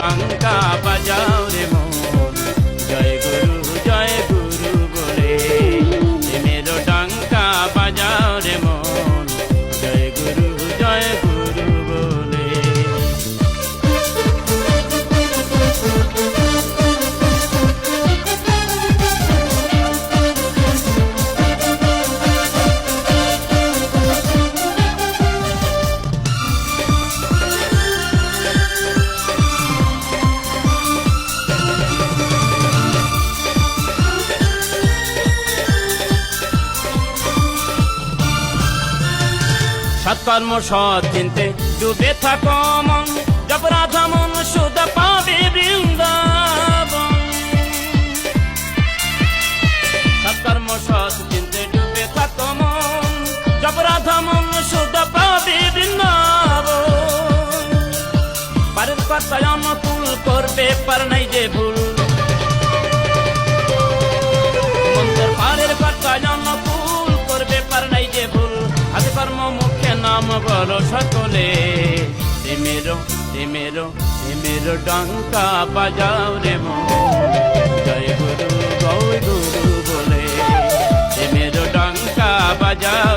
గంగా সৎকর্ম সৎ চিনতে ডুবে থাকো মন। জপ রাধা মন, সুদ পাবে বৃন্দাবন। সৎকর্ম সৎ চিনতে ডুবে থাকো মন। জপ রাধা মন, সুদ পাবে বৃন্দাবন। করবে, পার নাই যে ভুল। নাম বলো সকলে। তেমেরো তেমেরো তেমেরো ডঙ্কা বাজাও রে মো জয় গুরু গৌ গুরু বলে। তেমেরো ডঙ্কা বাজাও